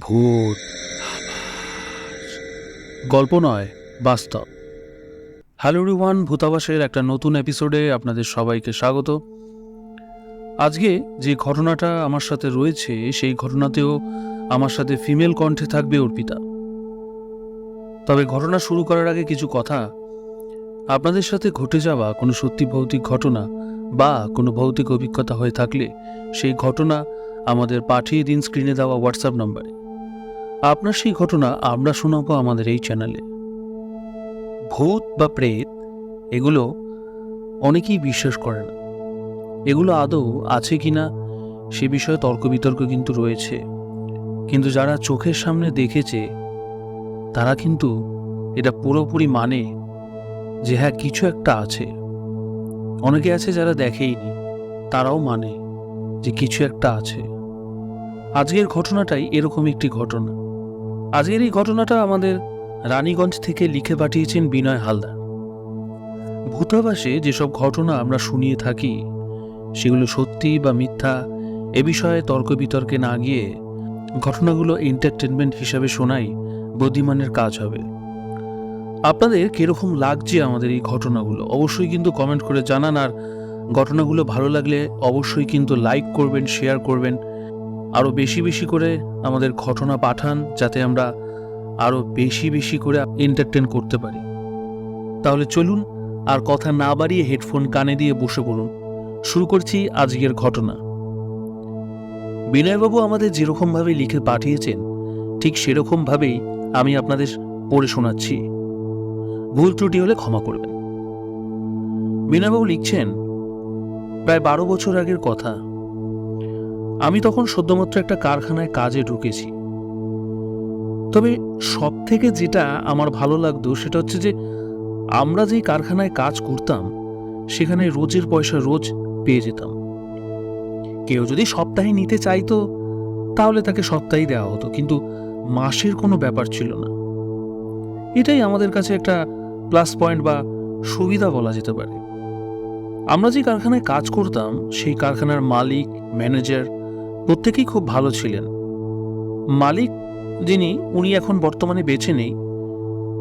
ভূত। গল্প নয়, বাস্তব। হ্যালো রিওয়ান ভূতাবাসের একটা নতুন এপিসোডে আপনাদের সবাইকে স্বাগত। আজকে যে ঘটনাটা আমার সাথে রয়েছে, সেই ঘটনাতেও আমার সাথে ফিমেল কণ্ঠে থাকবে অর্পিতা। তবে ঘটনা শুরু করার আগে কিছু কথা। আপনাদের সাথে ঘটে যাওয়া কোনো সত্যি ভৌতিক ঘটনা বা কোনো ভৌতিক অভিজ্ঞতা হয়ে থাকলে সেই ঘটনা আমাদের পাঠিয়ে দিন স্ক্রিনে দেওয়া হোয়াটসঅ্যাপ নম্বরে। আপনার সেই ঘটনা আমরা শোনাবো আমাদের এই চ্যানেলে। ভূত বা প্রেত, এগুলো অনেকেই বিশ্বাস করে না। এগুলো আদৌ আছে কি না, সে বিষয়ে তর্ক বিতর্ক কিন্তু রয়েছে। কিন্তু যারা চোখের সামনে দেখেছে, তারা কিন্তু এটা পুরোপুরি মানে যে হ্যাঁ কিছু একটা আছে। অনেকে আছে যারা দেখেইনি, তারাও মানে যে কিছু একটা আছে। আজকের ঘটনাটাই এরকম একটি ঘটনা। আজকের এই ঘটনাটা আমাদের রানীগঞ্জ থেকে লিখে পাঠিয়েছেন বিনয় হালদার। ভূতাবাসে যেসব ঘটনা আমরা শুনিয়ে থাকি, সেগুলো সত্যি বা মিথ্যা, এ বিষয়ে তর্ক বিতর্কে না গিয়ে ঘটনাগুলো এন্টারটেনমেন্ট হিসাবে শোনাই বুদ্ধিমানের কাজ হবে। আপনাদের কীরকম লাগছে আমাদের এই ঘটনাগুলো? অবশ্যই কিন্তু কমেন্ট করে জানান, আর ঘটনাগুলো ভালো লাগলে অবশ্যই কিন্তু লাইক করবেন শেয়ার করবেন আরও বেশি বেশি করে আমাদের ঘটনা পাঠান যাতে আমরা আরও বেশি বেশি করে এন্টারটেন করতে পারি। তাহলে চলুন আর কথা না বাড়িয়ে হেডফোন কানে দিয়ে বসে পড়ুন। শুরু করছি আজকের ঘটনা। বিনয়বাবু আমাদের যেরকমভাবে লিখে পাঠিয়েছেন, ঠিক সেরকমভাবেই আমি আপনাদের পড়ে শোনাচ্ছি। ভুল ত্রুটি হলে ক্ষমা করবেন। বিনয়বাবু লিখছেন, প্রায় বারো বছর আগের কথা। আমি তখন সদ্যমাত্র একটা কারখানায় কাজে ঢুকেছি। তবে সব থেকে যেটা আমার ভালো লাগতো সেটা হচ্ছে যে, আমরা যেই কারখানায় কাজ করতাম, সেখানে রোজের পয়সা রোজ পেয়ে যেতাম। কেউ যদি সপ্তাহে নিতে চাইতো, তাহলে তাকে সপ্তাহেই দেওয়া হতো, কিন্তু মাসের কোনো ব্যাপার ছিল না। এটাই আমাদের কাছে একটা প্লাস পয়েন্ট বা সুবিধা বলা যেতে পারে। আমরা যে কারখানায় কাজ করতাম, সেই কারখানার মালিক, ম্যানেজার প্রত্যেকেই খুব ভালো ছিলেন। মালিক, যিনি, উনি এখন বর্তমানে বেঁচে নেই।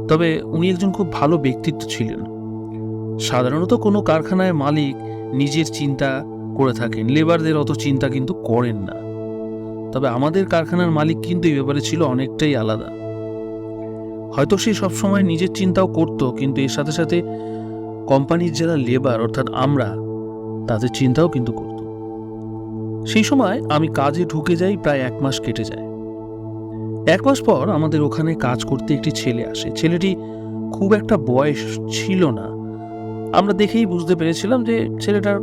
তবে উনি একজন খুব ভালো ব্যক্তিত্ব ছিলেন। সাধারণত কোনো কারখানায় মালিক নিজের চিন্তা করে থাকেন। লেবারদের অত চিন্তা কিন্তু করেন না। তবে আমাদের কারখানার মালিক কিন্তু এই ব্যাপারে ছিল অনেকটাই আলাদা। হয়তো সে সবসময় নিজের চিন্তাও করতো, কিন্তু এর সাথে সাথে কোম্পানির যারা লেবার, অর্থাৎ আমরা, তাদের চিন্তাও কিন্তু করত। সেই সময় আমি কাজে ঢুকে যাই প্রায় এক মাস কেটে যায়। এক মাস পর আমাদের ওখানে কাজ করতে একটি ছেলে আসে। ছেলেটি খুব একটা বয়স ছিল না। আমরা দেখেই বুঝতে পেরেছিলাম যে ছেলেটার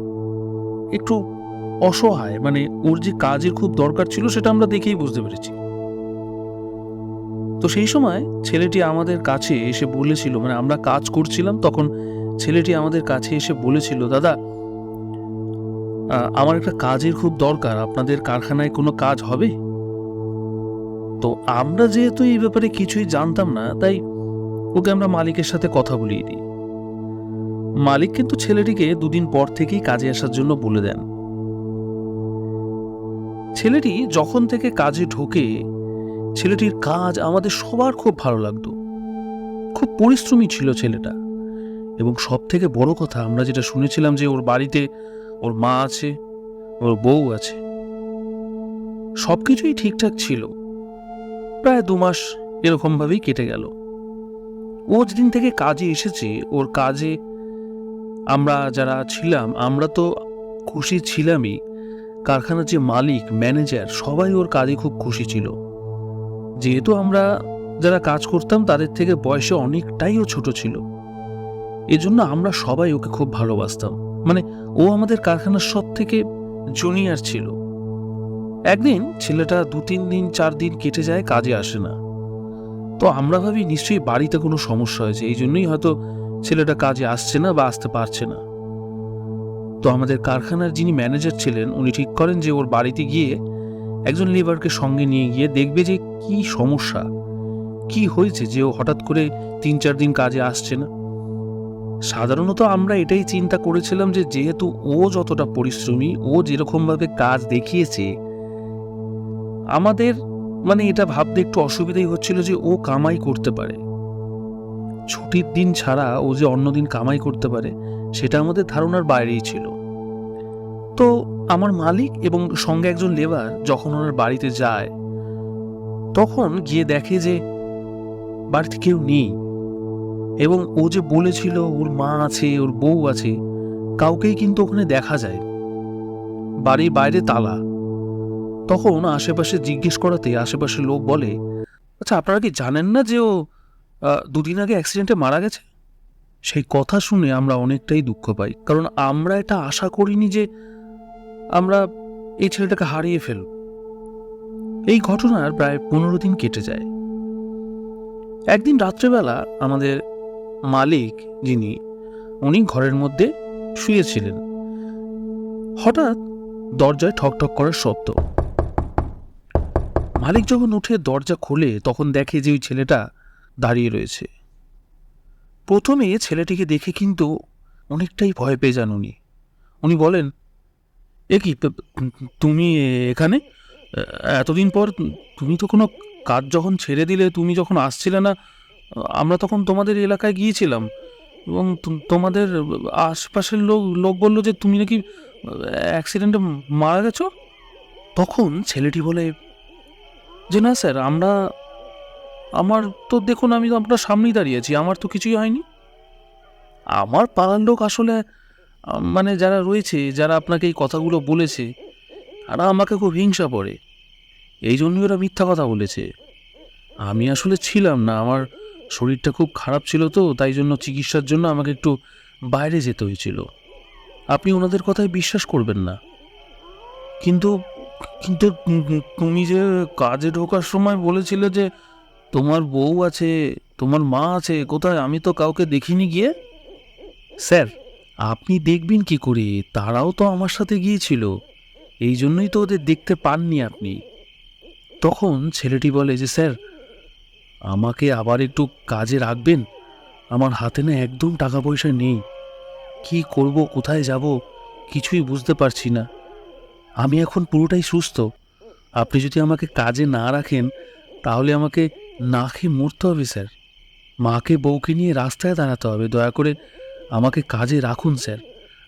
একটু অসহায় মানে ওর যে কাজের খুব দরকার ছিল সেটা আমরা দেখেই বুঝতে পেরেছি। তো সেই সময় ছেলেটি আমাদের কাছে এসে বলেছিল মানে আমরা কাজ করছিলাম, তখন ছেলেটি আমাদের কাছে এসে বলেছিল, দাদা আমার একটা কাজের খুব দরকার। আপনাদের কারখানায় কোনো কাজ হবে? তো আমরা যেহেতু এই ব্যাপারে কিছুই জানতাম না, তাই ওকে আমরা মালিকের সাথে কথা বলিয়ে দিই। মালিক কিন্তু ছেলেটিকে দুদিন পর থেকেই কাজে আসার জন্য বলে দেন। ছেলেটি যখন থেকে কাজে ঢোকে, ছেলেটির কাজ আমাদের সবার খুব ভালো লাগতো। খুব পরিশ্রমী ছিল ছেলেটা। এবং সব থেকে বড় কথা, আমরা যেটা শুনেছিলাম যে ওর বাড়িতে ওর মা আছে, ওর বউ আছে। সব কিছুই ঠিকঠাক ছিল। প্রায় দু মাস এরকমভাবেই কেটে গেল। ও যেদিন থেকে কাজে এসেছে, ওর কাজে আমরা যারা ছিলাম, আমরা তো খুশি ছিলামই। কারখানার যে মালিক, ম্যানেজার, সবাই ওর কাজে খুব খুশি ছিল। যেহেতু আমরা যারা কাজ করতাম, তাদের থেকে বয়সে অনেকটাই ও ছোট ছিল। এজন্য আমরা সবাই ওকে খুব ভালোবাসতাম। মানে ও আমাদের কারখানার সব থেকে জুনিয়র ছিল। একদিন ছেলেটা দু তিন দিন, চার দিন কেটে যায়, কাজে আসে না। তো আমরা ভাবি, নিশ্চয়ই বাড়িতে কোনো সমস্যা হয়েছে, এই জন্যই হয়তো ছেলেটা কাজে আসছে না বা আসতে পারছে না। তো আমাদের কারখানার যিনি ম্যানেজার ছিলেন, উনি ঠিক করেন যে ওর বাড়িতে গিয়ে একজন লেবারকে সঙ্গে নিয়ে গিয়ে দেখবে যে কি সমস্যা, কি হয়েছে যে ও হঠাৎ করে তিন চার দিন কাজে আসছে না। সাধারণত আমরা এটাই চিন্তা করেছিলাম যে যেহেতু ও যতটা পরিশ্রমী, ও যেরকমভাবে কাজ দেখিয়েছে, আমাদের মানে এটা ভাবতে একটু অসুবিধাই হচ্ছিল যে ও কামাই করতে পারে। ছুটির দিন ছাড়া ও যে অন্য দিন কামাই করতে পারে, সেটা আমাদের ধারণার বাইরেই ছিল। তো আমার মালিক এবং সঙ্গে একজন লেবার যখন ওনার বাড়িতে যায়, তখন গিয়ে দেখে যে বাড়িতে কেউ নেই। এবং ও যে বলেছিল, ওর মা আছে, ওর বউ আছে, কাউকেই কিন্তু ওখানে দেখা যায়। বাড়ির বাইরে তালা। তখন আশেপাশে জিজ্ঞেস করাতে আশেপাশের লোক বলে আচ্ছা আপনারা কি জানেন না যে ও দুদিন আগে অ্যাক্সিডেন্টে মারা গেছে? সেই কথা শুনে আমরা অনেকটাই দুঃখ পাই, কারণ আমরা এটা আশা করিনি যে আমরা এই ছেলেটাকে হারিয়ে ফেলব। এই ঘটনার প্রায় পনেরো দিন কেটে যায়। একদিন রাত্রেবেলা আমাদের মালিক যিনি, উনি ঘরের মধ্যে শুয়েছিলেন। হঠাৎ দরজায় ঠকঠক করার শব্দ। মালিক যখন উঠে দরজা খোলে তখন দেখে যে ওই ছেলেটা দাঁড়িয়ে রয়েছে। প্রথমে ছেলেটিকে দেখে কিন্তু অনেকটাই ভয় পেয়ে যান উনি। উনি বলেন, এ কি তুমি এখানে? এতদিন পর তুমি তো কোনো কাজ যখন ছেড়ে দিলে, তুমি যখন আসছিলে না আমরা তখন তোমাদের এলাকায় গিয়েছিলাম এবং তোমাদের আশপাশের লোক লোক বলল যে তুমি নাকি অ্যাক্সিডেন্টে মারা গেছো? তখন ছেলেটি বলে, যে না স্যার, আমরা, আমার তো দেখুন আমি তো আপনার সামনেই দাঁড়িয়ে আছি, আমার তো কিছুই হয়নি। আমার পাড়ার লোক আসলে মানে যারা রয়েছে, যারা আপনাকে এই কথাগুলো বলেছে, তারা আমাকে খুব হিংসা পড়ে এই জন্যই ওরা মিথ্যা কথা বলেছে। আমি আসলে ছিলাম না, আমার শরীরটা খুব খারাপ ছিল তো, তাই জন্য চিকিৎসার জন্য আমাকে একটু বাইরে যেতে হয়েছিল। আপনি ওনাদের কথায় বিশ্বাস করবেন না। কিন্তু কিন্তু তুমি যে কাজে ঢোকার সময় বলেছিলে যে তোমার বউ আছে, তোমার মা আছে, কোথায়? আমি তো কাউকে দেখিনি গিয়ে। স্যার, আপনি দেখবেন কি করে? তারাও তো আমার সাথে গিয়েছিল। এই জন্যই তো ওদের দেখতে পাননি আপনি। তখন ছেলেটি বলে যে, স্যার আমাকে আবার একটু কাজে রাখবেন? আমার হাতে না একদম টাকা পয়সা নেই। কি করব, কোথায় যাব, কিছুই বুঝতে পারছি না। আমি এখন পুরোটাই সুস্থ। আপনি যদি আমাকে কাজে না রাখেন, তাহলে আমাকে না খেয়ে মরতে হবে, স্যার। মাকে, বউকে নিয়ে রাস্তায় দাঁড়াতে হবে। দয়া করে আমাকে কাজে রাখুন, স্যার।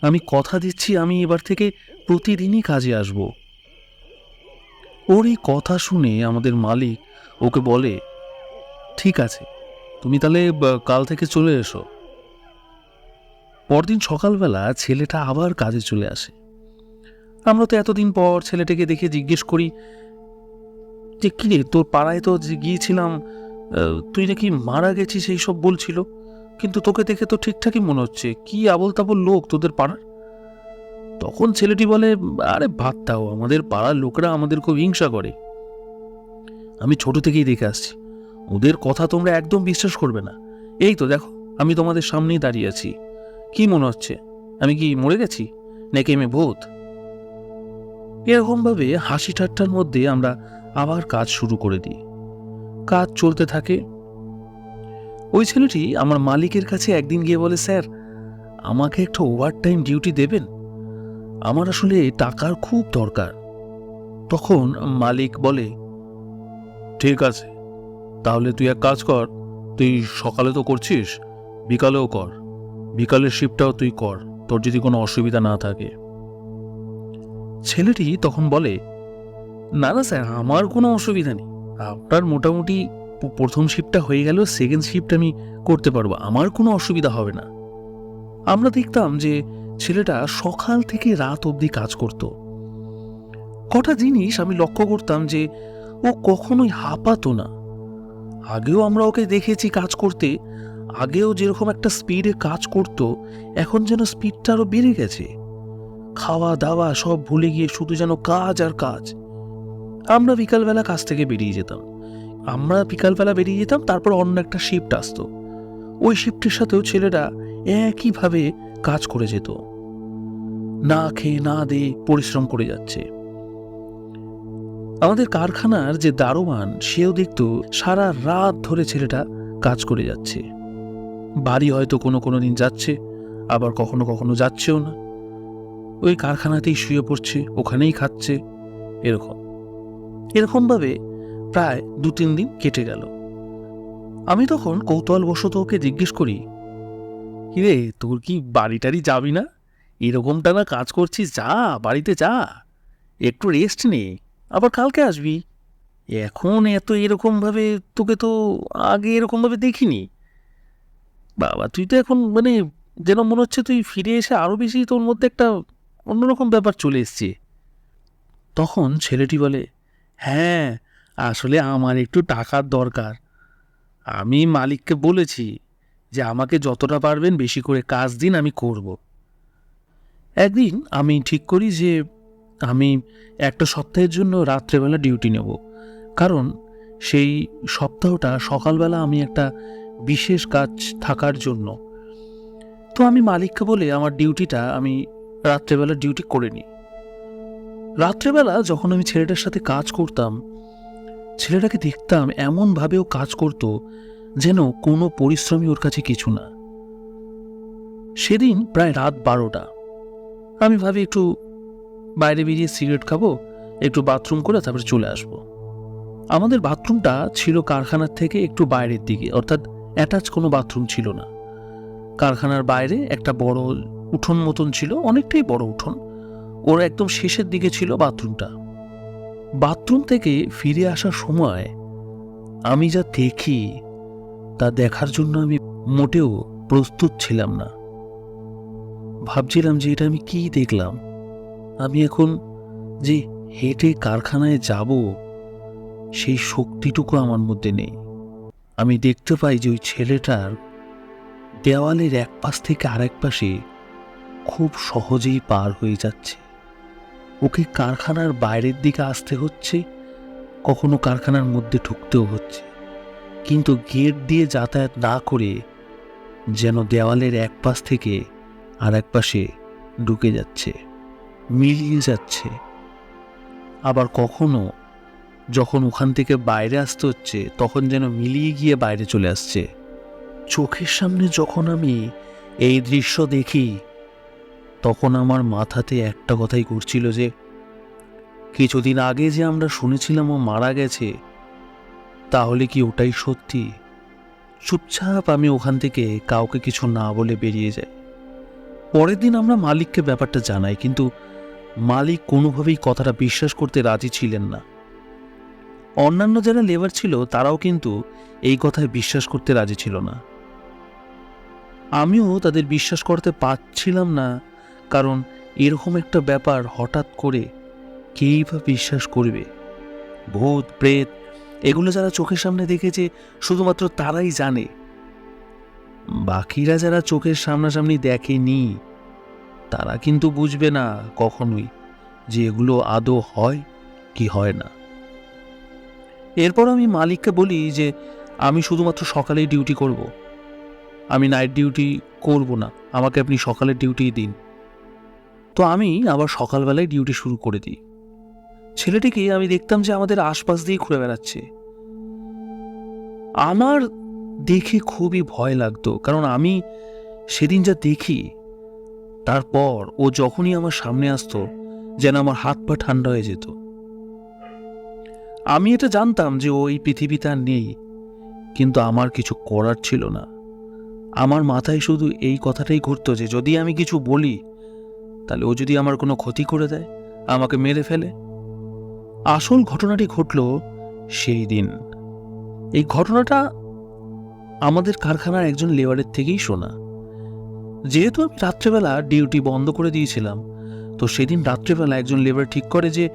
আমি কথা দিচ্ছি, আমি এবার থেকে প্রতিদিনই কাজে আসব। ওর এই কথা শুনে আমাদের মালিক ওকে বলে ঠিক আছে। তুমি তাহলে কাল থেকে চলে এসো। পরদিন সকালবেলা ছেলেটা আবার কাজে চলে আসে। আমরা তো এতদিন পর ছেলেটাকে দেখে জিজ্ঞেস করি, যে কি রে, তোর পাড়ায় তো গিয়েছিলাম তুই নাকি মারা গেছিস এই সব বলছিল? কিন্তু তোকে দেখে তো ঠিকঠাকই মনে হচ্ছে, কি আবল তাবল লোক তোদের পাড়ার? তখন ছেলেটি বলে, আরে ভাত আমাদের পাড়ার লোকরা আমাদের খুব হিংসা করে। আমি ছোট থেকেই দেখে আসছি। ওদের কথা তোমরা একদম বিশ্বাস করবে না। এই তো দেখো, আমি তোমাদের সামনেই দাঁড়িয়ে আছি। কি মনে হচ্ছে? আমি কি মরে গেছি? নাকি আমি ভূত? এরকমভাবে হাসি ঠাট্টার মধ্যে আমরা আবার কাজ শুরু করে দিই। কাজ চলতে থাকে। ওই ছেলেটি আমার মালিকের কাছে একদিন গিয়ে বলে, স্যার, আমাকে একটা ওভার টাইম ডিউটি দেবেন? আমার আসলে টাকার খুব দরকার। তখন মালিক বলে, ঠিক আছে তাহলে তুই এক কাজ কর, তুই সকালে তো করছিস, বিকালেও কর। বিকালের শিফটটাও তুই কর, তোর যদি কোনো অসুবিধা না থাকে। ছেলেটি তখন বলে, না না, স্যার, আমার কোনো অসুবিধা নেই। আপনার মোটামুটি প্রথম শিফটটা হয়ে গেল সেকেন্ড শিফট আমি করতে পারব, আমার কোনো অসুবিধা হবে না। আমরা দেখতাম যে ছেলেটা সকাল থেকে রাত অবধি কাজ করত। কটা জিনিস আমি লক্ষ্য করতাম যে ও কখনোই হাঁপাতো না। আগেও আমরা ওকে দেখেছি কাজ করতে, আগেও যেরকম একটা স্পিডে কাজ করত, এখন যেন স্পিডটা আরও বেড়ে গেছে। খাওয়া দাওয়া সব ভুলে গিয়ে শুধু যেন কাজ আর কাজ। আমরা বিকালবেলা কাজ থেকে বেরিয়ে যেতাম। আমরা বিকালবেলা বেরিয়ে যেতাম, তারপর অন্য একটা শিফট আসতো। ওই শিফটের সাথেও ছেলেরা একইভাবে কাজ করে যেত। না খেয়ে না দিয়ে পরিশ্রম করে যাচ্ছে। আমাদের কারখানার যে দারোয়ান, সেও দেখতো সারা রাত ধরে ছেলেটা কাজ করে যাচ্ছে। বাড়ি হয়তো কোনো কোনো দিন যাচ্ছে, আবার কখনো কখনো যাচ্ছেও না। ওই কারখানাতেই শুয়ে পড়ছে, ওখানেই খাচ্ছে, এরকম। এরকমভাবে প্রায় দু তিন দিন কেটে গেল। আমি তখন কৌতূহলবশত ওকে জিজ্ঞেস করি, কিরে, তোর কি বাড়ি টাড়ি যাবি না? এরকমটা না কাজ করছিস, যা, বাড়িতে যা। একটু রেস্ট নে। আবার কালকে আসবি? এখন এত এরকমভাবে তোকে তো আগে এরকমভাবে দেখিনি। বাবা, তুই তো এখন মানে যেন মনে হচ্ছে তুই ফিরে এসে আরও বেশি তোর মধ্যে একটা অন্যরকম ব্যাপার চলে এসছে। তখন ছেলেটি বলে হ্যাঁ আসলে আমার একটু টাকার দরকার। আমি মালিককে বলেছি যে আমাকে যতটা পারবেন বেশি করে কাজ দিন, আমি করব। একদিন আমি ঠিক করি যে আমি একটা সপ্তাহের জন্য রাত্রেবেলা ডিউটি নেব। কারণ সেই সপ্তাহটা সকালবেলা আমি একটা বিশেষ কাজ থাকার জন্য। তো আমি মালিককে বলে আমার ডিউটিটা আমি রাত্রেবেলা ডিউটি করে নিই। রাত্রেবেলা যখন আমি ছেলেটার সাথে কাজ করতাম, ছেলেটাকে দেখতাম এমনভাবেও কাজ করতো যেন কোনো পরিশ্রমই ওর কাছে কিছু না। সেদিন প্রায় রাত বারোটা। আমি ভাবি একটু বাইরে বেরিয়ে সিগারেট খাব, একটু বাথরুম করে তারপরে চলে আসব। আমাদের বাথরুমটা ছিল কারখানার থেকে একটু বাইরের দিকে, অর্থাৎ অ্যাটাচ কোনো বাথরুম ছিল না। কারখানার বাইরে একটা বড় উঠোন মতন ছিল, অনেকটাই বড় উঠোন। ওর একদম শেষের দিকে ছিল বাথরুমটা। বাথরুম থেকে ফিরে আসার সময় আমি যা দেখি, তা দেখার জন্য আমি মোটেও প্রস্তুত ছিলাম না। ভাবছিলাম যে এটা আমি কি দেখলাম। আমি এখন যে হেঁটে কারখানায় যাব, সেই শক্তিটুকু আমার মধ্যে নেই। আমি দেখতে পাই যে ওই ছেলেটার দেওয়ালের এক পাশ থেকে আরেক পাশে খুব সহজেই পার হয়ে যাচ্ছে। ওকে কারখানার বাইরের দিকে আসতে হচ্ছে, কখনো কারখানার মধ্যে ঢুকতেও হচ্ছে। কিন্তু গেট দিয়ে যাতায়াত না করে যেন দেওয়ালের এক পাশ থেকে আর এক পাশে ঢুকে যাচ্ছে। মিলিয়ে যাচ্ছে। আবার কখনো যখন ওখান থেকে বাইরে আসতে হচ্ছে, তখন যেন মিলিয়ে গিয়ে বাইরে চলে আসছে। চোখের সামনে যখন আমি এই দৃশ্য দেখি, তখন আমার মাথাতে একটা কথাই ঘুরছিল যে, কিছুদিন আগে যে আমরা শুনেছিলাম ও মারা গেছে, তাহলে কি ওটাই সত্যি? চুপচাপ আমি ওখান থেকে কাউকে কিছু না বলে বেরিয়ে যাই। পরের দিন আমরা মালিককে ব্যাপারটা জানাই, কিন্তু মালিক কোনোভাবেই কথাটা বিশ্বাস করতে রাজি ছিলেন না। অন্যান্য যারা লেবার ছিল, তারাও কিন্তু এই কথায় বিশ্বাস করতে রাজি ছিল না। আমিও তাদের বিশ্বাস করতে পারছিলাম না, কারণ এরকম একটা ব্যাপার হঠাৎ করে কেই বা বিশ্বাস করবে? ভূত, প্রেত, এগুলো যারা চোখের সামনে দেখেছে শুধুমাত্র তারাই জানে। বাকিরা যারা চোখের সামনাসামনি দেখেনি তারা কিন্তু বুঝবে না কখনোই যে এগুলো আদৌ হয় কি হয় না। এরপর আমি মালিককে বলি যে, আমি শুধুমাত্র সকালেই ডিউটি করব। আমি নাইট ডিউটি করব না, আমাকে আপনি সকালের ডিউটি দিন। তো আমি আবার সকালবেলায় ডিউটি শুরু করে দিই। ছেলেটিকে আমি দেখতাম যে আমাদের আশপাশ দিয়ে ঘুরে বেড়াচ্ছে। আমার দেখে খুবই ভয় লাগতো, কারণ আমি সেদিন যা দেখি তারপর ও যখনই আমার সামনে আসতো, যেন আমার হাত পা ঠান্ডা হয়ে যেত। আমি এটা জানতাম যে ও এই পৃথিবীতে আর নেই, কিন্তু আমার কিছু করার ছিল না। আমার মাথায় শুধু এই কথাটাই ঘুরতো যে যদি আমি কিছু বলি, তাহলে ও যদি আমার কোনো ক্ষতি করে দেয়, আমাকে মেরে ফেলে। আসল ঘটনাটি ঘটল সেই দিন। এই ঘটনাটা আমাদের কারখানার একজন লেবারের থেকেই শোনা। যেহেতু আমি রাত্রেবেলা ডিউটি বন্ধ করে দিয়েছিলাম, তো সেদিন রাত্রেবেলা একজন লেবার ঠিক করে যে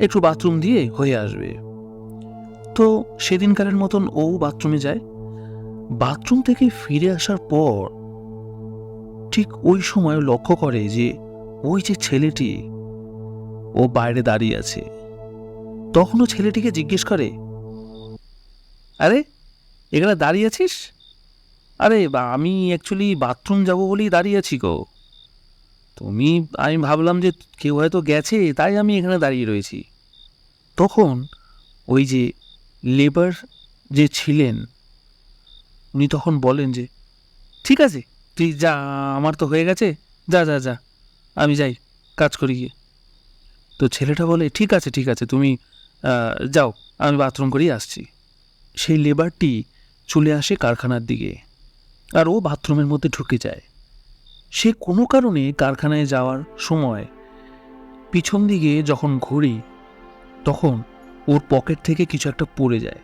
একটু বাথরুম দিয়ে হয়ে আসবে। তো সেদিনকারের মতন ও বাথরুমে যায়। বাথরুম থেকে ফিরে আসার পর ঠিক ওই সময় লক্ষ্য করে যে ওই যে ছেলেটি, ও বাইরে দাঁড়িয়ে আছে। তখনও ছেলেটিকে জিজ্ঞেস করে, আরে, এখানে দাঁড়িয়ে আছিস? আরে, আমি অ্যাকচুয়ালি বাথরুম যাব বলেই দাঁড়িয়ে আছি গো। তুমি, আমি ভাবলাম যে কেউ হয়তো গেছে, তাই আমি এখানে দাঁড়িয়ে রয়েছি। তখন ওই যে লেবার যে ছিলেন, উনি তখন বলেন যে, ঠিক আছে, তুই যা, আমার তো হয়ে গেছে, যা যা যা, আমি যাই, কাজ করি গিয়ে। তো ছেলেটা বলে, ঠিক আছে ঠিক আছে, তুমি যাও, আমি বাথরুম করেই আসছি। সেই লেবারটি চলে আসে কারখানার দিকে। আর ও বাথরুমের মধ্যে ঢুকে যায়। সে কোনো কারণে কারখানায় যাওয়ার সময় পিছন দিকে যখন ঘুরি, তখন ওর পকেট থেকে কিছু একটা পড়ে যায়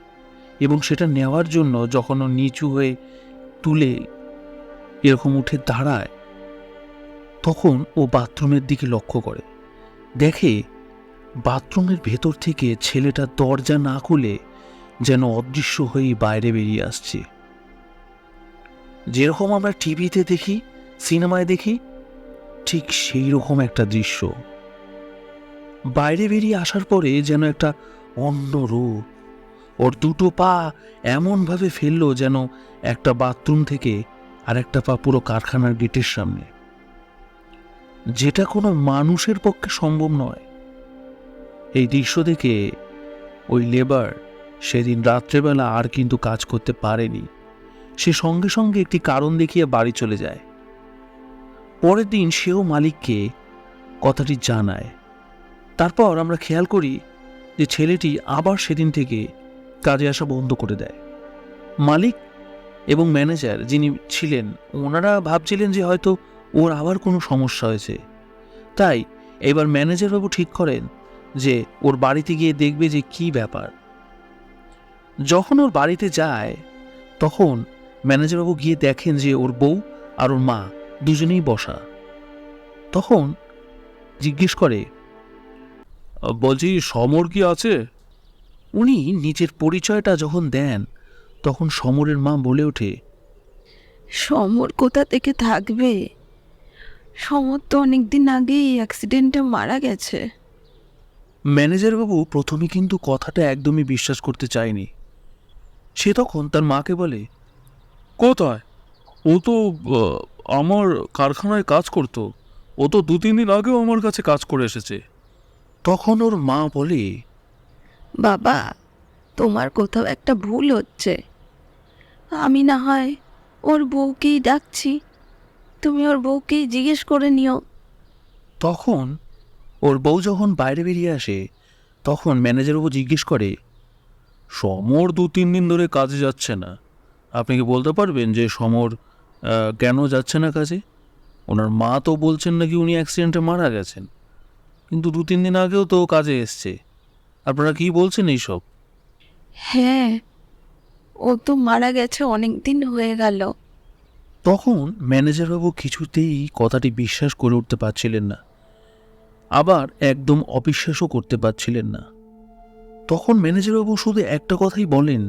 এবং সেটা নেওয়ার জন্য যখন ও নিচু হয়ে তুলে এরকম উঠে দাঁড়ায়, তখন ও বাথরুমের দিকে লক্ষ্য করে। দেখে বাথরুমের ভেতর থেকে ছেলেটা দরজা না খুলে যেন অদৃশ্য হয়েই বাইরে বেরিয়ে আসছে। যেরকম আমরা টিভিতে দেখি, সিনেমায় দেখি, ঠিক সেই রকম একটা দৃশ্য। বাইরে বেরিয়ে আসার পরে যেন একটা অন্য রূপ, ওর দুটো পা এমনভাবে ফেলল যেন একটা বাথরুম থেকে আর একটা পা পুরো কারখানার গেটের সামনে। যেটা কোনো মানুষের পক্ষে সম্ভব নয়। এই দৃশ্য দেখে ওই লেবার সেদিন রাত্রেবেলা আর কিন্তু কাজ করতে পারেনি। সে সঙ্গে সঙ্গে একটি কারণ দেখিয়ে বাড়ি চলে যায়। পরের দিন সেও মালিককে কথাটি জানায়। তারপর আমরা খেয়াল করি যে ছেলেটি আবার সেদিন থেকে কাজে আসা বন্ধ করে দেয়। মালিক এবং ম্যানেজার যিনি ছিলেন, ওনারা ভাবছিলেন যে হয়তো ওর আবার কোনো সমস্যা হয়েছে। তাই এবার ম্যানেজারবাবু ঠিক করেন যে ওর বাড়িতে গিয়ে দেখবে যে কি ব্যাপার। যখন ওর বাড়িতে যায়, তখন ম্যানেজারবাবু গিয়ে দেখেন যে ওর বউ আর ওর মা দুজনেই বসা। তখন জিজ্ঞেস করে বলছি সমর কি আছে? উনি নিজের পরিচয়টা যখন দেন তখন সমরের মা বলে ওঠে সমর কোথা থেকে থাকবে? সমর তো অনেক দিন আগেই অ্যাক্সিডেন্টে মারা গেছে। ম্যানেজারবাবু প্রথমে কিন্তু কথাটা একদমই বিশ্বাস করতে চায়নি। সে তখন তার মাকে বলে কোথায়? ও তো আমার কারখানায় কাজ করতো। ও তো দু তিন দিন আগেও আমার কাছে কাজ করে এসেছে। তখন ওর মা বলে বাবা তোমার কোথাও একটা ভুল হচ্ছে। আমি না হয় ওর বউকেই ডাকছি। তুমি ওর বউকেই জিজ্ঞেস করে নিও। তখন ওর বউ যখন বাইরে বেরিয়ে আসে তখন ম্যানেজারবাবু জিজ্ঞেস করে সমর দু তিন দিন ধরে কাজে যাচ্ছে না। আপনি কি বলতে পারবেন যে সমর কেন যাচ্ছে না কাজে? ওনার মা তো বলছেন নাকি উনি অ্যাক্সিডেন্টে মারা গেছেন। কিন্তু দু তিন দিন আগেও তো কাজে এসছে। আপনারা কি বলছেন এইসব? হ্যাঁ ও তো মারা গেছে অনেক দিন হয়ে গেল। তখন ম্যানেজারবাবু কিছুতেই কথাটি বিশ্বাস করে উঠতে পারছিলেন না। আবার একদম অবিশ্বাসও করতে পারছিলেন না। তখন ম্যানেজারবাবু শুধু একটা কথাই বলেন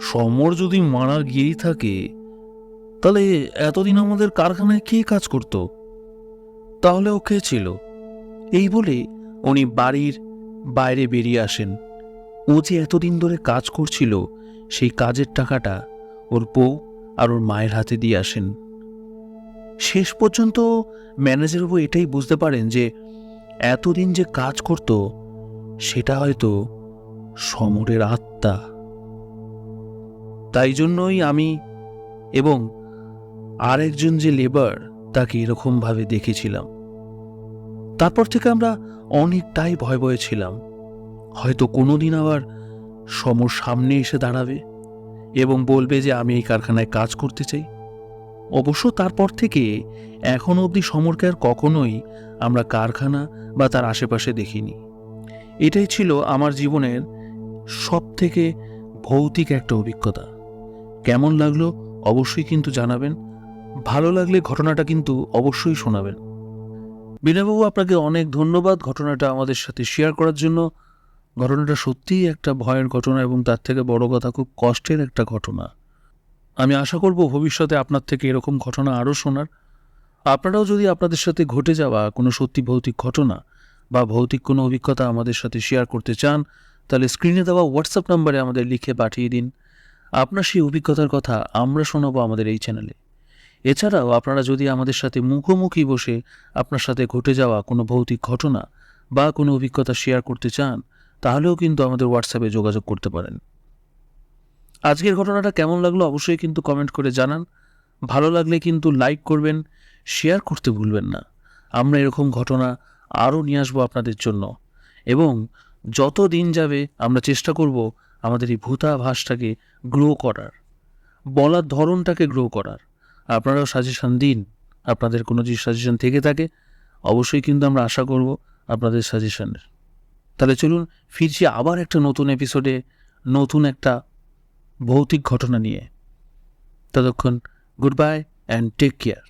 সমর যদি মারা গিয়েই থাকে, তাহলে এতদিন আমাদের কারখানায় কে কাজ করত? তাহলে ও কে ছিল? এই বলে উনি বাড়ির বাইরে বেরিয়ে আসেন। ও যে এতদিন ধরে কাজ করছিল, সেই কাজের টাকাটা ওর বউ আর ওর মায়ের হাতে দিয়ে আসেন। শেষ পর্যন্ত ম্যানেজারবাবু এটাই বুঝতে পারেন যে, এতদিন যে কাজ করত, সেটা হয়তো সমরের আত্মা। তাই জন্যই আমি এবং আরেকজন যে লেবার, তাকে এরকমভাবে দেখেছিলাম। তারপর থেকে আমরা অনেকটাই ভয় ভয়ে ছিলাম। হয়তো কোনোদিন আবার সমর সামনে এসে দাঁড়াবে এবং বলবে যে, আমি এই কারখানায় কাজ করতে চাই। অবশ্য তারপর থেকে এখন অবধি সমরকে আর কখনোই আমরা কারখানা বা তার আশেপাশে দেখিনি। এটাই ছিল আমার জীবনের সব থেকে ভৌতিক একটা অভিজ্ঞতা। কেমন লাগল অবশ্যই কিন্তু জানাবেন। ভালো লাগলে ঘটনাটা কিন্তু অবশ্যই শোনাবেন। বিনয়বাবু আপনাকে অনেক ধন্যবাদ ঘটনাটা আমাদের সাথে শেয়ার করার জন্য। ঘটনাটা সত্যিই একটা ভয়ের ঘটনা এবং তার থেকে বড় কথা খুব কষ্টের একটা ঘটনা। আমি আশা করব ভবিষ্যতে আপনার থেকে এরকম ঘটনা আরও শোনার। আপনারাও যদি আপনাদের সাথে ঘটে যাওয়া কোনো সত্যি ভৌতিক ঘটনা বা ভৌতিক কোনো অভিজ্ঞতা আমাদের সাথে শেয়ার করতে চান, তাহলে স্ক্রিনে দেওয়া হোয়াটসঅ্যাপ নম্বরে আমাদের লিখে পাঠিয়ে দিন। আপনার সেই অভিজ্ঞতার কথা আমরা শোনাবো আমাদের এই চ্যানেলে। এছাড়াও আপনারা যদি আমাদের সাথে মুখোমুখি বসে আপনার সাথে ঘটে যাওয়া কোনো ভৌতিক ঘটনা বা কোনো অভিজ্ঞতা শেয়ার করতে চান, তাহলেও কিন্তু আমাদের হোয়াটসঅ্যাপে যোগাযোগ করতে পারেন। আজকের ঘটনাটা কেমন লাগল অবশ্যই কিন্তু কমেন্ট করে জানান। ভালো লাগলে কিন্তু লাইক করবেন শেয়ার করতে ভুলবেন না। আমরা এরকম ঘটনা আরও নিয়ে আসব আপনাদের জন্য। এবং যত দিন যাবে আমরা চেষ্টা করব আমাদের এই ভূতাভাসটাকে গ্রো করার, বলার ধরনটাকে গ্রো করার। আপনারাও সাজেশন দিন, আপনাদের কোনো যদি সাজেশন থেকে থাকে, অবশ্যই কিন্তু আমরা আশা করব আপনাদের সাজেশনের তাহলে চলুন ফিরছি আবার একটা নতুন এপিসোডে নতুন একটা ভৌতিক ঘটনা নিয়ে। ততক্ষণ good bye and take care